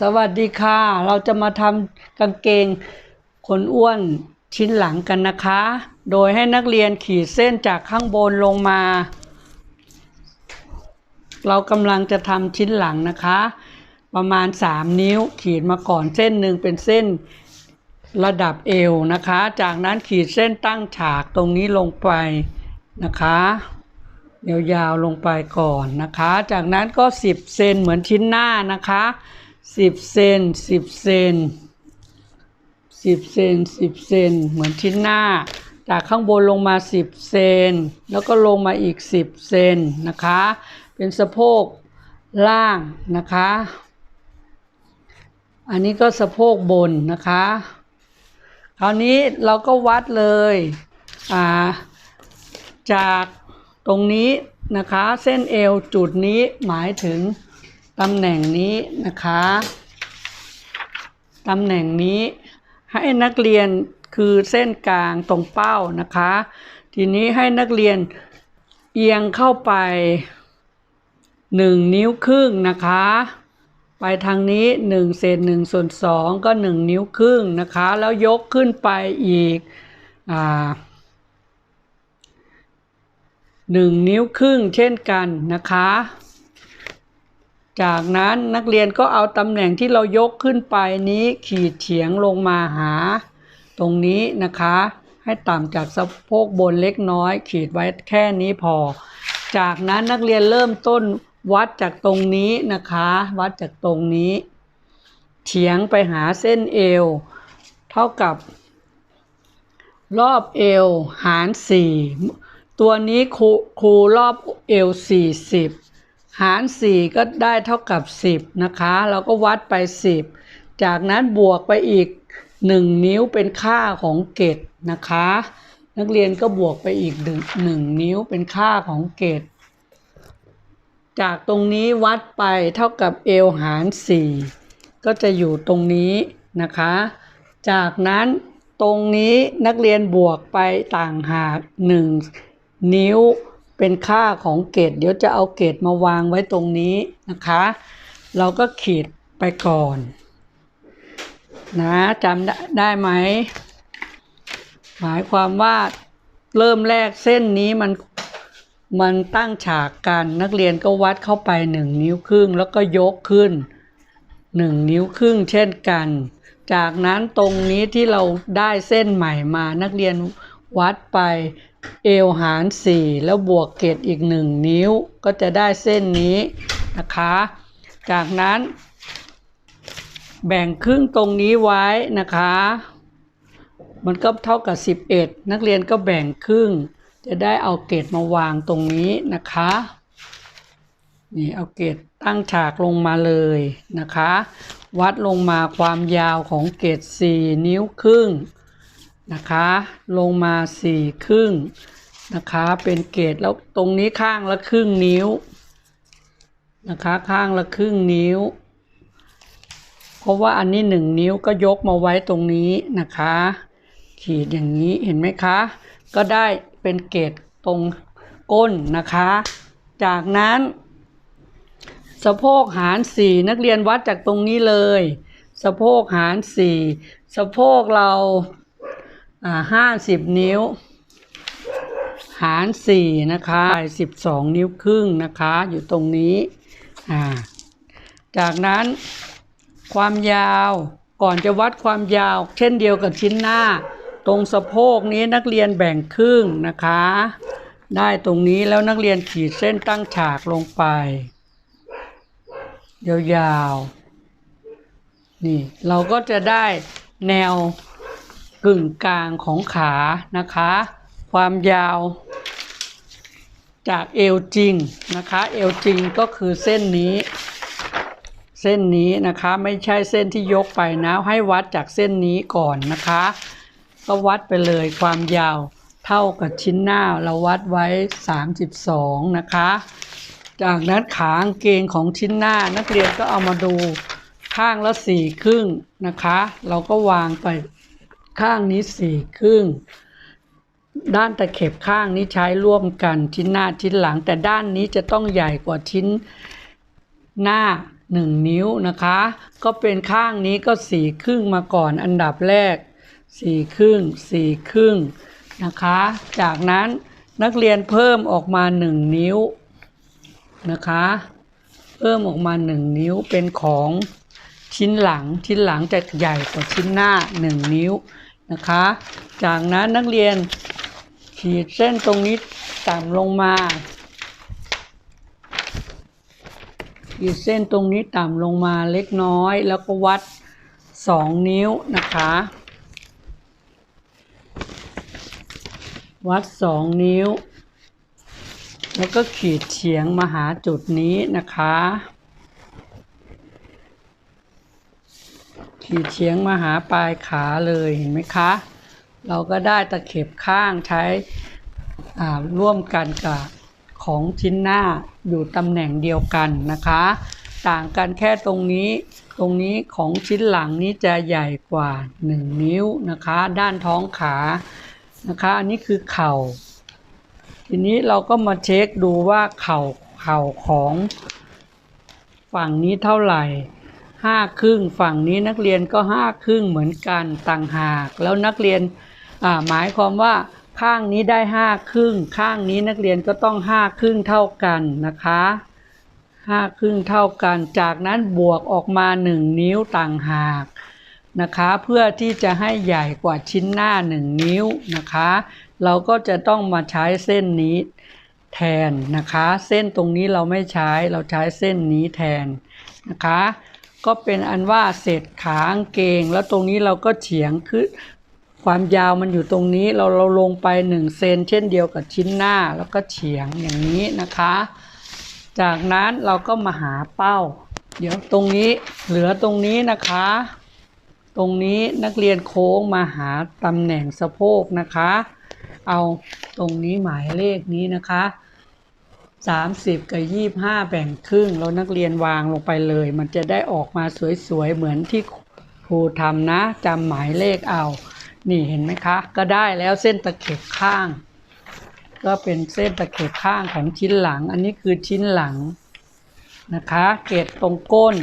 สวัสดีค่ะ เราจะมาทำกางเกงคนอ้วนชิ้นหลังกันนะคะ โดยให้นักเรียนขีดเส้นจากข้างบนลงมา เรากำลังจะทำชิ้นหลังนะคะ ประมาณ 3 นิ้วขีดมาก่อนเส้นหนึ่งเป็นเส้นระดับเอวนะคะ จากนั้นขีดเส้นตั้งฉากตรงนี้ลงไปนะคะยาวๆลงไปก่อนนะคะ จากนั้นก็ 10 เซนเหมือนชิ้นหน้านะคะ 10เซน10เซน10เซน10เซนเหมือนชิ้นหน้า จากข้างบนลงมา10เซนแล้วก็ลงมาอีก10เซนนะคะ เป็นสะโพกล่างนะคะ อันนี้ก็สะโพกบนนะคะ คราวนี้เราก็วัดเลยาจากตรงนี้นะคะ เส้นเอวจุดนี้หมายถึง ตำแหน่งนี้นะคะ ตำแหน่งนี้ให้นักเรียนคือเส้นกลางตรงเป้านะคะ ทีนี้ให้นักเรียนเอียงเข้าไปหนึ่งนิ้วครึ่งนะคะ ไปทางนี้หนึ่งเศษหนึ่งส่วนสองก็หนึ่งนิ้วครึ่งนะคะ แล้วยกขึ้นไปอีกอ่าหนึ่งนิ้วครึ่งเช่นกันนะคะ จากนั้นนักเรียนก็เอาตำแหน่งที่เรายกขึ้นไปนี้ขีดเฉียงลงมาหา ตรงนี้นะคะ ให้ต่ำจากสะโพกบนเล็กน้อย ขีดไว้แค่นี้พอ จากนั้นนักเรียนเริ่มต้นวัดจากตรงนี้นะคะ วัดจากตรงนี้เฉียงไปหาเส้นเอว เท่ากับ รอบเอวหารสี่ตัวนี้ครูครูรอบเอวสี่สิบ หารสี่ก็ได้เท่ากับสิบนะคะ เราก็วัดไปสิบจากนั้นบวกไปอีกหนึ่งนิ้วเป็นค่าของเกตนะคะ นักเรียนก็บวกไปอีกหนึ่งนิ้วเป็นค่าของเกตจากตรงนี้วัดไปเท่ากับเอวหารสี่ก็จะอยู่ตรงนี้นะคะ จากนั้นตรงนี้นักเรียนบวกไปต่างหากหนึ่งนิ้ว เป็นค่าของเกรดเดี๋ยวจะเอาเกรดมาวางไว้ตรงนี้นะคะ เราก็ขีดไปก่อน นะจำได้ได้ไหม หมายความว่าเริ่มแรกเส้นนี้มันมันตั้งฉากกันนักเรียนก็วัดเข้าไปหนึ่งนิ้วครึ่งแล้วก็ยกขึ้นหนึ่งนิ้วครึ่งเช่นกัน จากนั้นตรงนี้ที่เราได้เส้นใหม่มานักเรียนวัดไป เอวหารสี่แล้วบวกเกตอีกหนึ่งนิ้วก็จะได้เส้นนี้นะคะ จากนั้น แบ่งครึ่งตรงนี้ไว้นะคะ มันก็เท่ากับ 11 นักเรียนก็แบ่งครึ่ง จะได้เอาเกตมาวางตรงนี้นะคะนี่เอาเกตตั้งฉากลงมาเลยนะคะ วัดลงมาความยาวของเกต4นิ้วครึ่ง นะคะ ลงมาสี่ครึ่งนะคะ เป็นเกตแล้วตรงนี้ข้างละครึ่งนิ้วนะคะ ข้างละครึ่งนิ้ว เพราะว่าอันนี้หนึ่งนิ้วก็ยกมาไว้ตรงนี้นะคะ ขีดอย่างนี้เห็นไหมคะ ก็ได้เป็นเกตตรงก้นนะคะ จากนั้น สะโพกหารสี่นักเรียนวัดจากตรงนี้เลย สะโพกหารสี่สะโพกเรา อ่าห้าสิบนิ้ว หารสี่นะคะสิบสองนิ้วครึ่งนะคะ อยู่ตรงนี้อ่าจากนั้นความยาวก่อนจะวัดความยาว เช่นเดียวกับชิ้นหน้า ตรงสะโพกนี้นักเรียนแบ่งครึ่งนะคะ ได้ตรงนี้แล้วนักเรียนขีดเส้นตั้งฉากลงไป ยาวๆนี่เราก็จะได้แนว กึ่งกลางของขานะคะ ความยาวจากเอวจริงนะคะ เอวจริงก็คือเส้นนี้ เส้นนี้นะคะไม่ใช่เส้นที่ยกไปนะ ให้วัดจากเส้นนี้ก่อนนะคะ ก็วัดไปเลยความยาวเท่ากับชิ้นหน้าเราวัดไว้ 32 นะคะ จากนั้นขางเกงของชิ้นหน้านักเรียนก็เอามาดูข้างละสี่ครึ่งนะคะ เราก็วางไป ข้างนี้สี่ครึ่ง ด้านตะเข็บข้างนี้ใช้ร่วมกันชิ้นหน้าชิ้นหลัง แต่ด้านนี้จะต้องใหญ่กว่าชิ้นหน้าหนึ่งนิ้วนะคะ ก็เป็นข้างนี้ก็สี่ครึ่งมาก่อนอันดับแรกสี่ครึ่งสี่ครึ่งนะคะ จากนั้นนักเรียนเพิ่มออกมาหนึ่งนิ้วนะคะ เพิ่มออกมาหนึ่งนิ้วเป็นของชิ้นหลังชิ้นหลังจะใหญ่กว่าชิ้นหน้าหนึ่งนิ้ว นะคะ จากนั้นนักเรียนขีดเส้นตรงนี้ต่ำลงมา ขีดเส้นตรงนี้ต่ำลงมาเล็กน้อย แล้วก็วัดสองนิ้วนะคะ วัดสองนิ้ว แล้วก็ขีดเฉียงมาหาจุดนี้นะคะ ขีดเฉียงมาหาปลายขาเลยเห็นไหมคะ เราก็ได้ตะเข็บข้างใช้ร่วมกันกับของชิ้นหน้าอยู่ตำแหน่งเดียวกันนะคะ ต่างกันแค่ตรงนี้ ตรงนี้ของชิ้นหลังนี้จะใหญ่กว่า 1 นิ้วนะคะ ด้านท้องขานะคะ อันนี้คือเข่า ทีนี้เราก็มาเช็คดูว่าเข่าเข่าของฝั่งนี้เท่าไหร่ ห้าครึ่งฝั่งนี้นักเรียนก็ห้าครึ่งเหมือนกันต่างหาก แล้วนักเรียนหมายความว่าข้างนี้ได้ห้าครึ่ง ข้างนี้นักเรียนก็ต้องห้าครึ่งเท่ากันนะคะห้าครึ่งเท่ากัน จากนั้นบวกออกมาหนึ่งนิ้วต่างหากนะคะ เพื่อที่จะให้ใหญ่กว่าชิ้นหน้าหนึ่งนิ้วนะคะ เราก็จะต้องมาใช้เส้นนี้แทนนะคะ เส้นตรงนี้เราไม่ใช้เราใช้เส้นนี้แทนนะคะ ก็เป็นอันว่าเศษขากางเกง แล้วตรงนี้เราก็เฉียงคือความยาวมันอยู่ตรงนี้เราเราลงไป1เซนเช่นเดียวกับชิ้นหน้าแล้วก็เฉียงอย่างนี้นะคะ จากนั้นเราก็มาหาเป้า เดี๋ยวตรงนี้เหลือตรงนี้นะคะ ตรงนี้นักเรียนโค้งมาหาตำแหน่งสะโพกนะคะ เอาตรงนี้หมายเลขนี้นะคะ 30 กับ 25 แบ่งครึ่ง แล้วนักเรียนวางลงไปเลย มันจะได้ออกมาสวยๆ เหมือนที่ครูทำนะจำหมายเลขเอา นี่เห็นไหมคะ ก็ได้แล้วเส้นตะเข็บข้าง ก็เป็นเส้นตะเข็บข้างของชิ้นหลัง อันนี้คือชิ้นหลังนะคะ เกตตรงก้น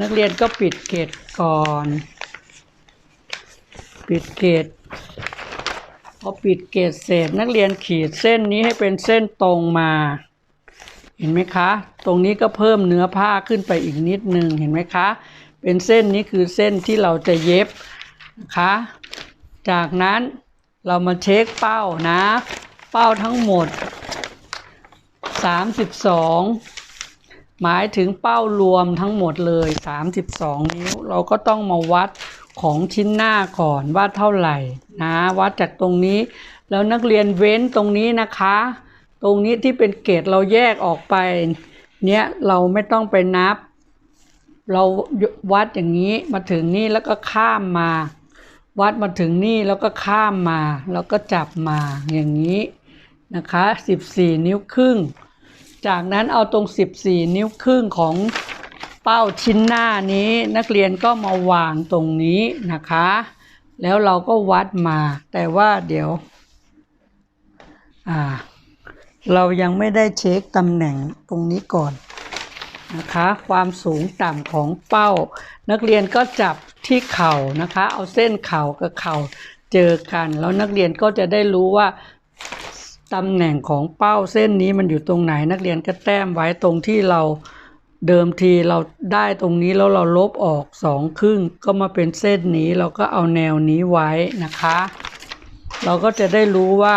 นักเรียนก็ปิดเกตก่อน ปิดเกตพอปิดเกตเสร็จนักเรียนขีดเส้นนี้ให้เป็นเส้นตรงมา เห็นไหมคะ ตรงนี้ก็เพิ่มเนื้อผ้าขึ้นไปอีกนิดนึงเห็นไหมคะ เป็นเส้นนี้คือเส้นที่เราจะเย็บนะคะ จากนั้นเรามาเช็คเป้านะ เป้าทั้งหมด 32 หมายถึงเป้ารวมทั้งหมดเลย 32 นิ้ว เราก็ต้องมาวัดของชิ้นหน้าก่อนว่าเท่าไหร่นะ วัดจากตรงนี้ แล้วนักเรียนเว้นตรงนี้นะคะ ตรงนี้ที่เป็นเกรดเราแยกออกไป เนี้ยเราไม่ต้องไปนับ เราวัดอย่างนี้มาถึงนี่แล้วก็ข้ามมา วัดมาถึงนี่แล้วก็ข้ามมา แล้วก็จับมาอย่างนี้นะคะ 14 นิ้วครึ่ง จากนั้นเอาตรง 14 นิ้วครึ่งของเป้าชิ้นหน้านี้นักเรียนก็มาวางตรงนี้นะคะ แล้วเราก็วัดมาแต่ว่าเดี๋ยว อ่า เรายังไม่ได้เช็คตำแหน่งตรงนี้ก่อนนะคะ ความสูงต่ำของเป้า นักเรียนก็จับที่เข่านะคะ เอาเส้นเข่ากับเข่าเจอกัน แล้วนักเรียนก็จะได้รู้ว่าตำแหน่งของเป้าเส้นนี้มันอยู่ตรงไหน นักเรียนก็แต้มไว้ตรงที่เราเดิมทีเราได้ตรงนี้แล้วเราลบออกสองครึ่ง ก็มาเป็นเส้นนี้เราก็เอาแนวนี้ไว้นะคะ เราก็จะได้รู้ว่า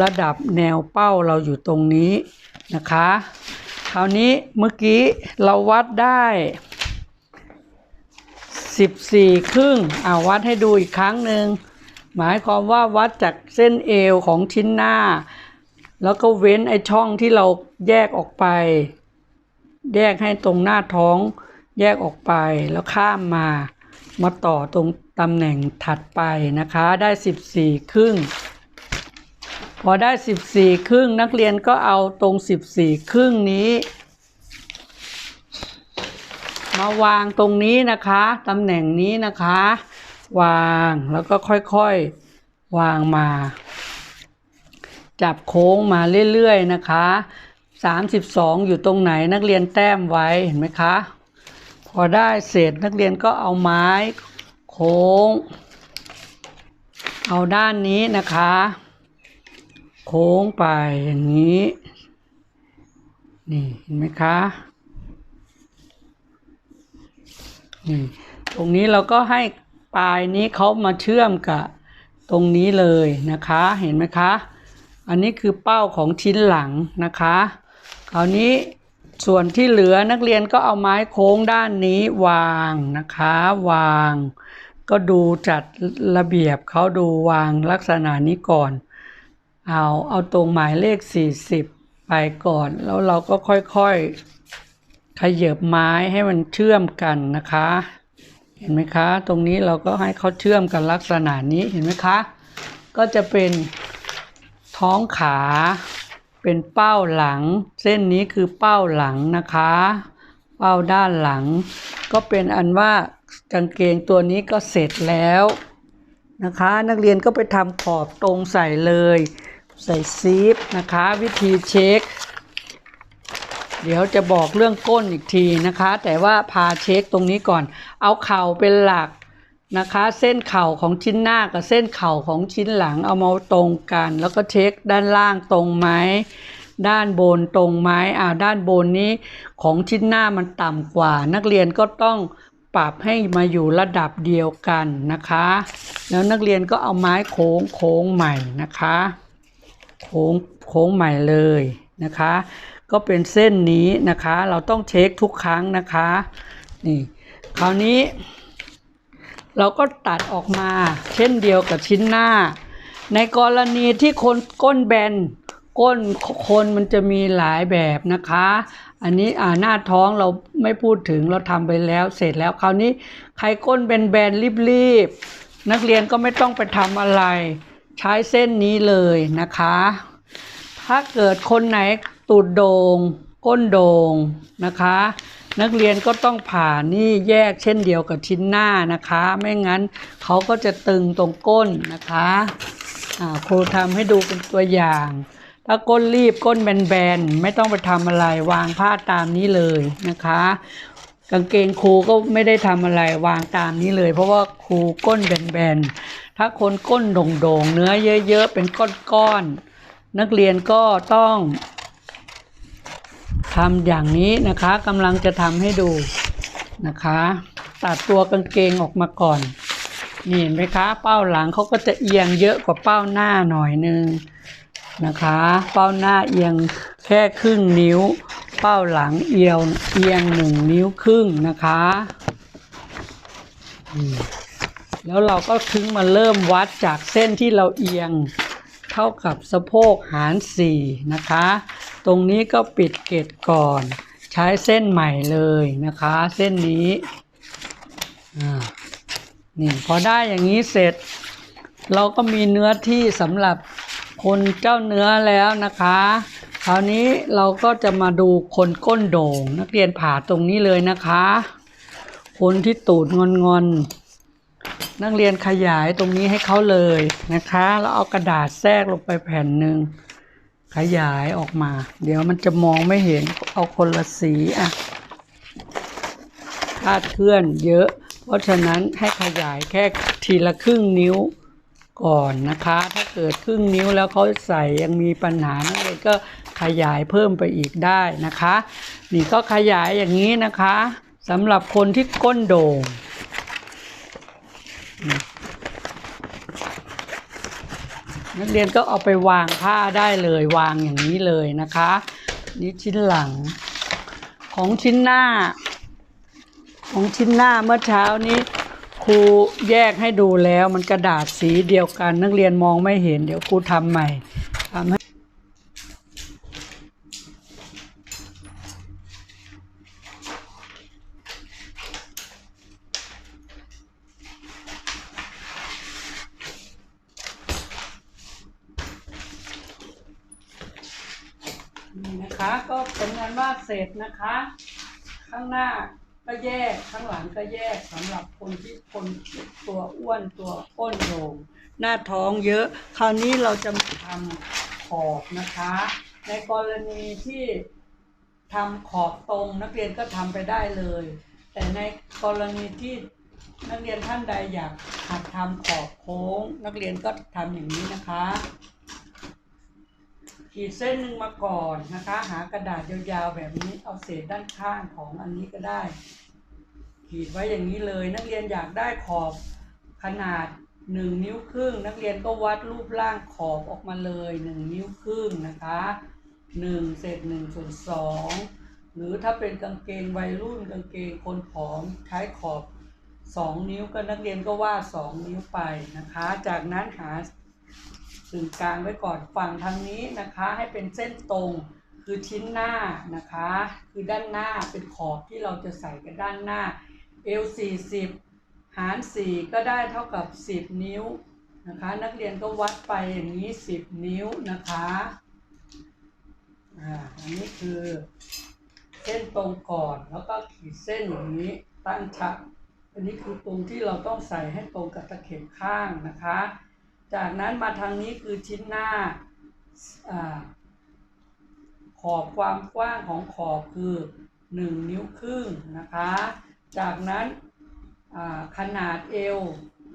ระดับแนวเป้าเราอยู่ตรงนี้นะคะ คราวนี้เมื่อกี้เราวัดได้ 14 ครึ่งเอาวัดให้ดูอีกครั้งหนึ่งหมายความว่าวัดจากเส้นเอวของชิ้นหน้า แล้วก็เว้นไอ้ช่องที่เราแยกออกไป แยกให้ตรงหน้าท้องแยกออกไปแล้วข้ามมา มาต่อตรงตำแหน่งถัดไปนะคะ ได้ 14 ครึ่ง พอได้ 14 ครึ่งนักเรียนก็เอาตรง 14 ครึ่งนี้ มาวางตรงนี้นะคะตำแหน่งนี้นะคะ วางแล้วก็ค่อยๆวางมา จับโค้งมาเรื่อยๆนะคะ 32 อยู่ตรงไหนนักเรียนแต้มไว้เห็นไหมคะ พอได้เสร็จนักเรียนก็เอาไม้โค้ง เอาด้านนี้นะคะ โค้งไปอย่างนี้ นี่เห็นไหมคะ นี่ ตรงนี้เราก็ให้ปลายนี้เขามาเชื่อมกับตรงนี้เลยนะคะ เห็นไหมคะ อันนี้คือเป้าของชิ้นหลังนะคะ คราวนี้ส่วนที่เหลือนักเรียนก็เอาไม้โค้งด้านนี้วางนะคะ วาง ก็ดูจัดระเบียบเขาดูวางลักษณะนี้ก่อน เอาเอาตรงหมายเลข 40 ไปก่อน แล้วเราก็ค่อยๆขยับไม้ให้มันเชื่อมกันนะคะ เห็นไหมคะ ตรงนี้เราก็ให้เขาเชื่อมกันลักษณะนี้เห็นไหมคะ ก็จะเป็นท้องขา เป็นเป้าหลัง เส้นนี้คือเป้าหลังนะคะ เป้าด้านหลัง ก็เป็นอันว่ากางเกงตัวนี้ก็เสร็จแล้วนะคะนักเรียนก็ไปทำขอบตรงใส่เลย ใส่ซีฟนะคะ วิธีเช็ค เดี๋ยวจะบอกเรื่องก้นอีกทีนะคะ แต่ว่าพาเช็คตรงนี้ก่อน เอาเข่าเป็นหลักนะคะ เส้นเข่าของชิ้นหน้ากับเส้นเข่าของชิ้นหลังเอามาตรงกัน แล้วก็เช็คด้านล่างตรงไหมด้านบนตรงไหมอ่าด้านบนนี้ของชิ้นหน้ามันต่ำกว่า นักเรียนก็ต้องปรับให้มาอยู่ระดับเดียวกันนะคะ แล้วนักเรียนก็เอาไม้โค้งโค้งใหม่นะคะ โค้งโค้งใหม่เลยนะคะ ก็เป็นเส้นนี้นะคะ เราต้องเช็คทุกครั้งนะคะนี่คราวนี้ เราก็ตัดออกมาเช่นเดียวกับชิ้นหน้า ในกรณีที่คนก้นแบนก้นคนมันจะมีหลายแบบนะคะ อันนี้อ่าหน้าท้องเราไม่พูดถึงเราทำไปแล้วเสร็จแล้วคราวนี้ใครก้นแบนๆรีบๆนักเรียนก็ไม่ต้องไปทำอะไร ใช้เส้นนี้เลยนะคะ ถ้าเกิดคนไหนตูดโดง่งก้นโดง่งนะคะ นักเรียนก็ต้องผ่านี่แยกเช่นเดียวกับชิ้นหน้านะคะ ไม่งั้นเขาก็จะตึงตรงก้นนะคะครูทำให้ดูเป็นตัวอย่าง ถ้าก้นรีบก้นแบนๆ ไม่ต้องไปทำอะไรวางผ้าตามนี้เลยนะคะ กางเกงครูก็ไม่ได้ทำอะไรวางตามนี้เลย เพราะว่าครูก้นแบนๆ ถ้าคนก้นโด่งๆ เนื้อเยอะๆ เป็นก้อนๆ นักเรียนก็ต้องทำอย่างนี้นะคะกำลังจะทำให้ดูนะคะ ตัดตัวกางเกงออกมาก่อน นี่เห็นไหมคะเป้าหลังเขาก็จะเอียงเยอะกว่าเป้าหน้าหน่อยนึงนะคะ เป้าหน้าเอียงแค่ครึ่งนิ้ว เป้าหลังเอียวเอียงหนึ่งนิ้วครึ่งนะคะ อืม แล้วเราก็ถึงมาเริ่มวัดจากเส้นที่เราเอียงเท่ากับสะโพกหารสี่นะคะ ตรงนี้ก็ปิดเกตก่อน ใช้เส้นใหม่เลยนะคะ เส้นนี้นี่พอได้อย่างนี้เสร็จ เราก็มีเนื้อที่สำหรับคนเจ้าเนื้อแล้วนะคะ คราวนี้เราก็จะมาดูคนก้นโด่ง นักเรียนผ่าตรงนี้เลยนะคะ คนที่ตูดงอนๆ นักเรียนขยายตรงนี้ให้เขาเลยนะคะ แล้วเอากระดาษแทรกลงไปแผ่นหนึ่งขยายออกมา เดี๋ยวมันจะมองไม่เห็นเอาคนละสีอะคาดเคลื่อนเยอะ เพราะฉะนั้นให้ขยายแค่ทีละครึ่งนิ้วก่อนนะคะ ถ้าเกิดครึ่งนิ้วแล้วเขาใส่ยังมีปัญหานักเรียนก็ขยายเพิ่มไปอีกได้นะคะ นี่ก็ขยายอย่างนี้นะคะสำหรับคนที่ก้นโด่ง นักเรียนก็เอาไปวางผ้าได้เลยวางอย่างนี้เลยนะคะ นี่ชิ้นหลัง ของชิ้นหน้า ของชิ้นหน้าเมื่อเช้านี้ครูแยกให้ดูแล้วมันกระดาษสีเดียวกัน นักเรียนมองไม่เห็นเดี๋ยวครูทำใหม่ทำให้นี่นะคะ ก็ผลงานวาดเสร็จ นะคะ ข้างหน้าก็แยกข้างหลังก็แยกสำหรับคนที่คนตัวอ้วนตัวอ้นโด่งหน้าท้องเยอะ คราวนี้เราจะทำขอบนะคะ ในกรณีที่ทำขอบตรงนักเรียนก็ทำไปได้เลย แต่ในกรณีที่นักเรียนท่านใดอยากหัดทำขอบโค้ง นักเรียนก็ทำอย่างนี้นะคะ ขีดเส้นหนึ่งมาก่อนนะคะ หากระดาษยาวๆแบบนี้เอาเศษด้านข้างของอันนี้ก็ได้ ขีดไว้อย่างนี้เลย นักเรียนอยากได้ขอบขนาด1นิ้วครึ่ง นักเรียนก็วัดรูปร่างขอบออกมาเลย1นิ้วครึ่งนะคะ1เศษ1ส่วน2หรือถ้าเป็นกางเกงวัยรุ่นกางเกงคนผอมใช้ขอบ2นิ้วก็นักเรียนก็วาด2นิ้วไปนะคะ จากนั้นหา กึ่งกลางไว้ก่อนฝั่งทางนี้นะคะให้เป็นเส้นตรงคือชิ้นหน้านะคะ คือด้านหน้าเป็นขอบที่เราจะใส่กันด้านหน้าเอว40 หาร 4 ก็ได้เท่ากับ 10 นิ้วนะคะ นักเรียนก็วัดไปอย่างนี้ 10 นิ้วนะคะอ่าอันนี้คือเส้นตรงก่อนแล้วก็ขีดเส้นอย่างนี้ตั้งชักอันนี้คือตรงที่เราต้องใส่ให้ตรงกับตะเข็บข้างนะคะ จากนั้นมาทางนี้คือชิ้นหน้าอขอบความกว้างของขอบคือ 1 นิ้วครึ่งนะคะ จากนั้นขนาดเอว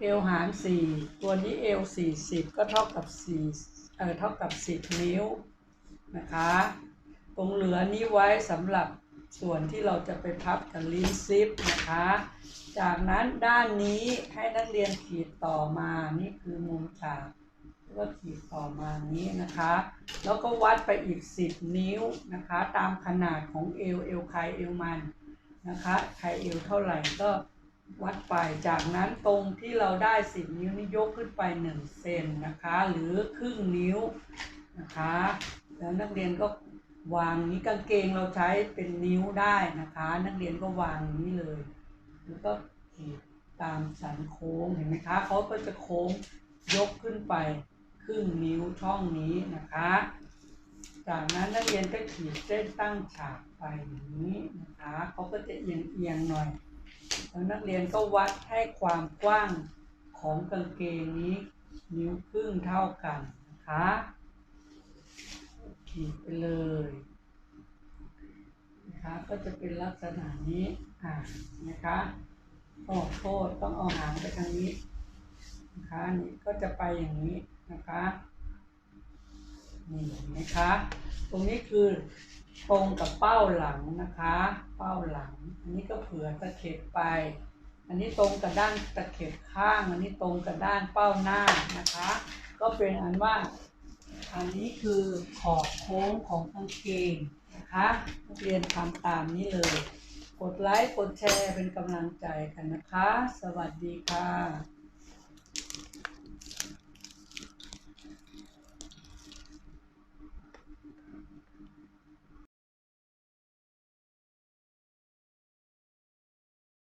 เอวหาร 4 ตัวนี้เอว40 ก็เท่ากับ4เออเท่ากับ 10 นิ้วนะคะ ตรงเหลือนี้ไว้สำหรับ ส่วนที่เราจะไปพับกับลิ้นซิปนะคะ จากนั้นด้านนี้ให้นักเรียนขีดต่อมา นี่คือมุมฉากแล้วก็ขีดต่อมานี้นะคะ แล้วก็วัดไปอีก 10 นิ้วนะคะ ตามขนาดของเอวเอวใครเอวมันนะคะใครเอวเท่าไหร่ก็วัดไป จากนั้นตรงที่เราได้ 10 นิ้วนี่ยกขึ้นไป 1 เซนนะคะ หรือครึ่งนิ้วนะคะ แล้วนักเรียนก็ วางนี้กางเกงเราใช้เป็นนิ้วได้นะคะ นักเรียนก็วางนี้เลย แล้วก็ขีดตามสันโค้งเห็นไหมคะเขาก็จะโค้งยกขึ้นไปครึ่งนิ้วช่องนี้นะคะ จากนั้นนักเรียนก็ขีดเส้นตั้งฉากไปอย่างนี้นะคะเขาก็จะเอียงเอียงหน่อยแล้วนักเรียนก็วัดให้ความกว้างของกางเกงนี้นิ้วครึ่งเท่ากันนะคะีดไปเลยนะคะก็จะเป็นลักษณะนี้อ่านะคะโอ้โทษต้องเอาหางไปทางนี้นะคะนี่ก็จะไปอย่างนี้นะคะนี่เห็นไหมคะตรงนี้คือตรงกับเป้าหลังนะคะ เป้าหลัง อันนี้ก็เผื่อตะเข็บไป อันนี้ตรงกับด้านตะเข็บข้าง อันนี้ตรงกับด้านเป้าหน้านะคะ ก็เป็นอันว่า อันนี้คือขอบโค้งของกางเกงนะคะนักเรียนทำตามนี้เลย กดไลค์ กดแชร์เป็นกำลังใจกันนะคะ สวัสดีค่ะ